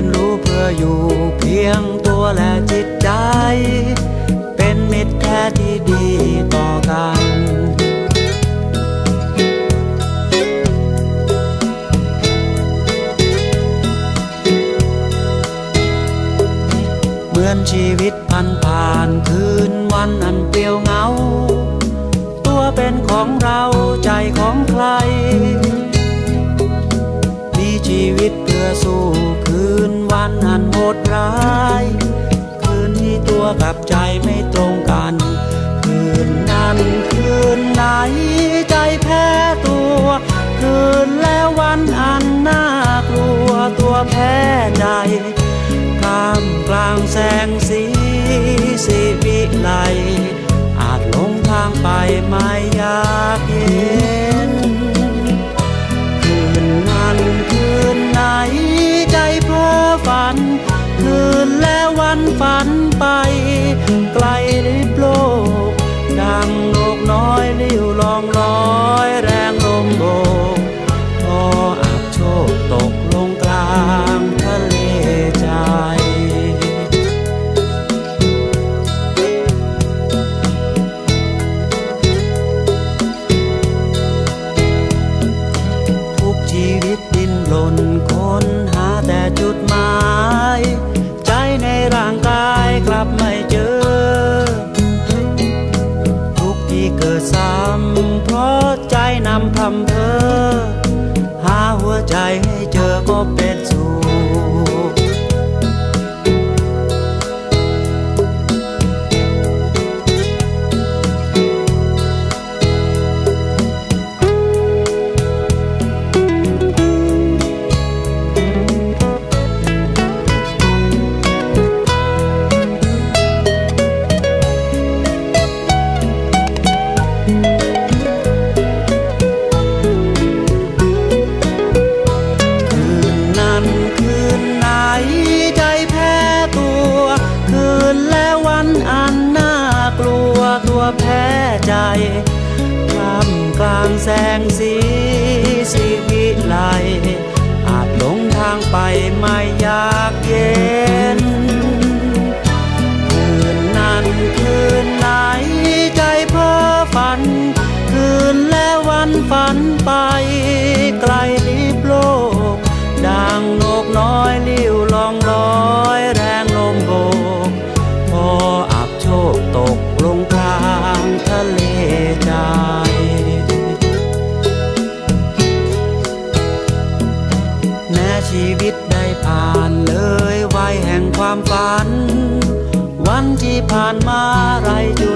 ยนรู้เพื่ออยู่เพียงตัวและจิตใจ เป็นมิตรแท้ที่ดีต่อกันเหมือนชีวิตพันผ่านคืนวันอันเปลี่ยวเหงา ตัวเป็นของเราใจของใคร มีชีวิตเพื่อสู้คืน วันอันโหดร้ายคืนที่ตัวกับใจไม่ตรงกัน คืนนั้นคืนไหนใจแพ้ตัว คืนแล้ววันอันน่ากลัวตัวแพ้ใจท่ามกลางแสงสีสีวิไลอาจหลงทางไปไม่อยากเห็น ฝันไปไกล ความฝัน วันที่ผ่านมาไรจุ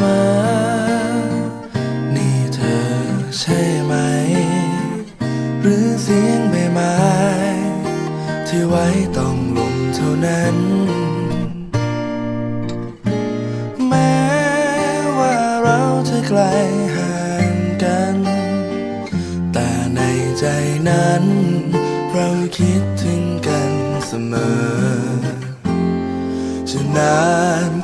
มอ นี่เธอใช่ไหม หรือเสียงใบไม้ ที่ไว้ต้องลมเท่านั้น แม้ว่าเราจะไกลห่างกัน แต่ในใจนั้น เราคิดถึงกันเสมอ จะนาน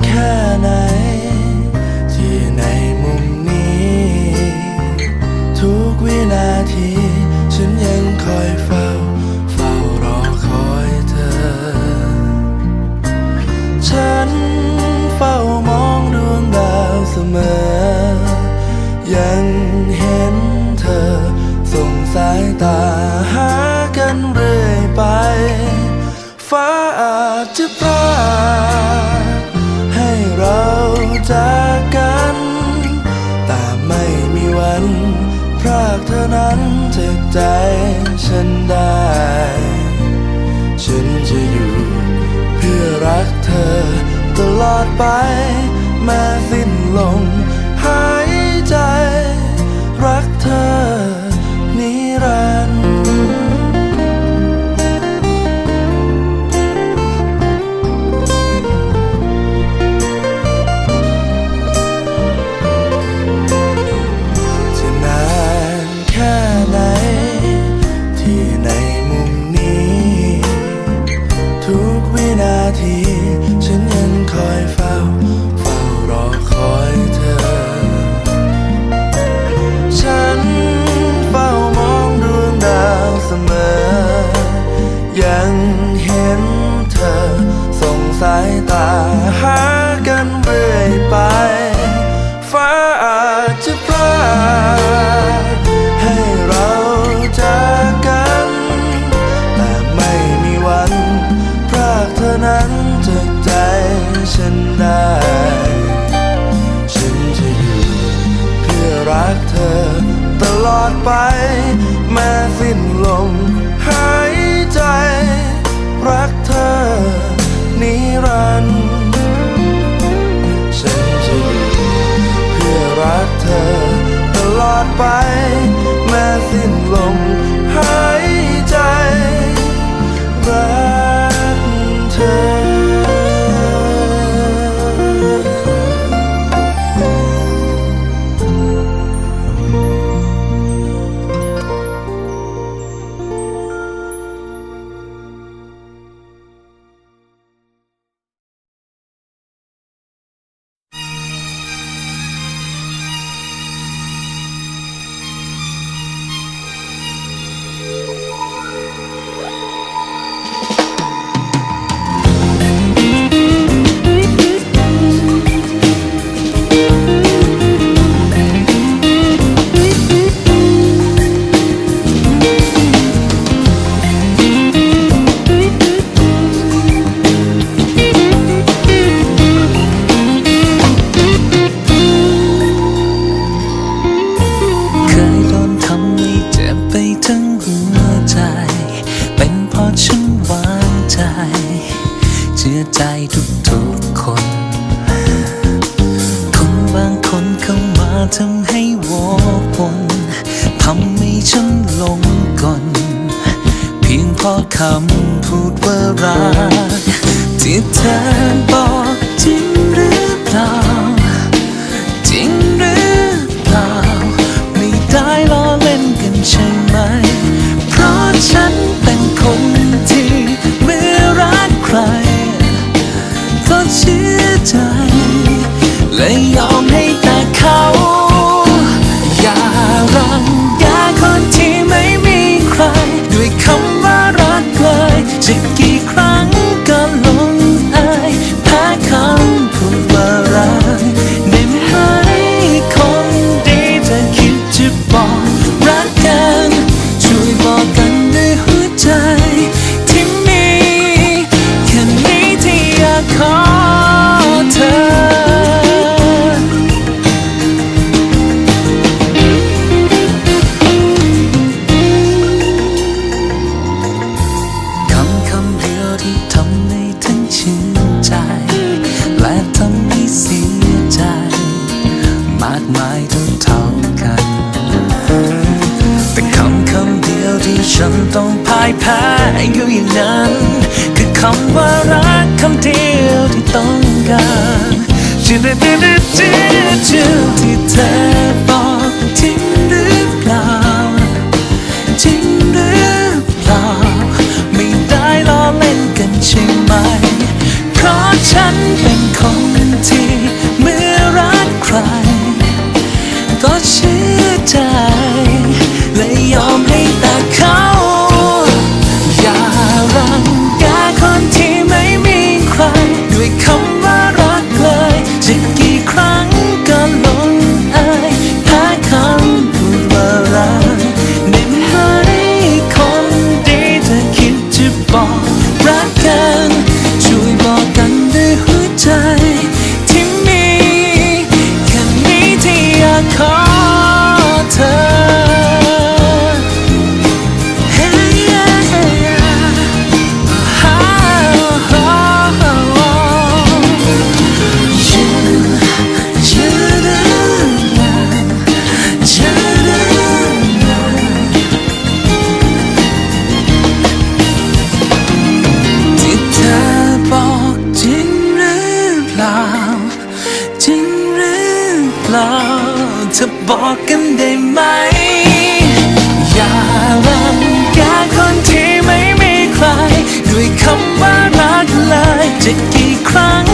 แค่ไหน ใจฉันได้ ฉันจะอยู่เพื่อรักเธอตลอดไปแม้สิ้น Walk by. เสียใจ มากมายเท่าเท่ากัน แต่คำคำเดียวที่ฉันต้องพ่ายแพ้อยู่อย่างนั้น คือคำว่ารักคำเดียวที่ต้องการจิตจิตจิตจที่เธอบอกจริงหรือเปล่าจริงหรือเปล่าไม่ได้ล้อเล่นกันใช่ไหม เพราะฉันเป็น ล่าเธอบอกกันได้ไหม อย่ารังแกคนที่ไม่มีใคร ด้วยคำว่ารักเลยจะกี่ครั้ง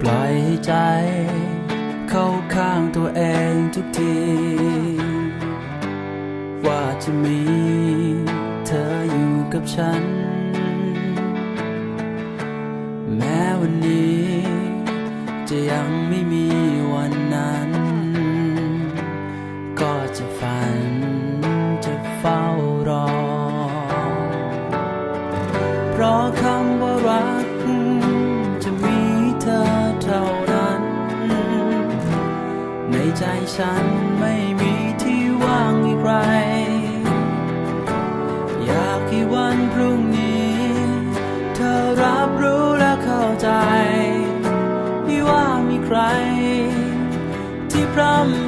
ปล่อยให้ใจ เข้าข้างตัวเองทุกที ว่าจะมีเธออยู่กับฉัน แม้วันนี้จะยังไม่มี ฉันไม่มีที่ว่างอีกใคร อยากให้วันพรุ่งนี้ เธอรับรู้และเข้าใจ ที่ว่ามีใคร ที่พร่ำ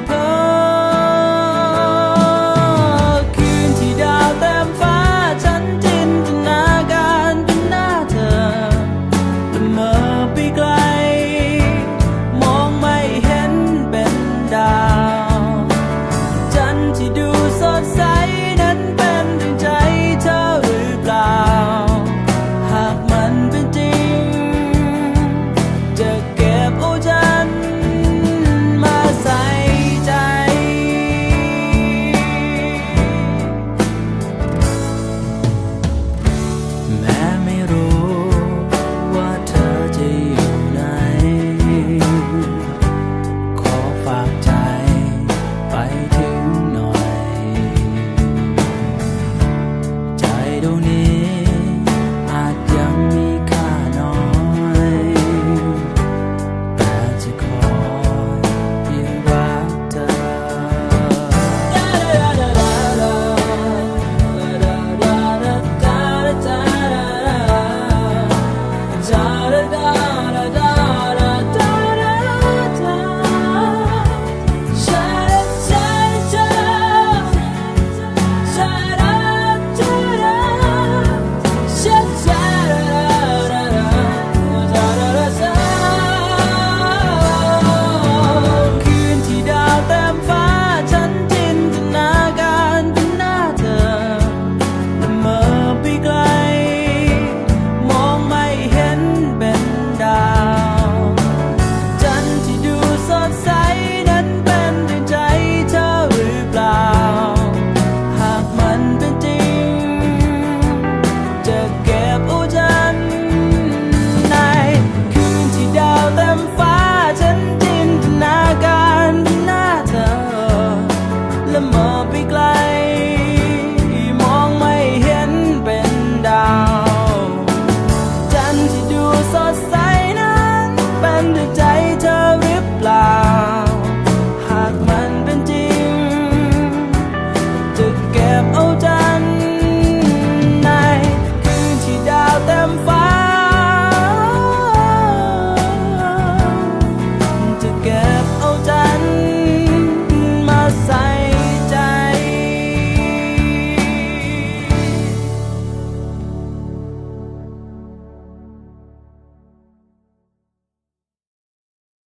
เพ้อ sorry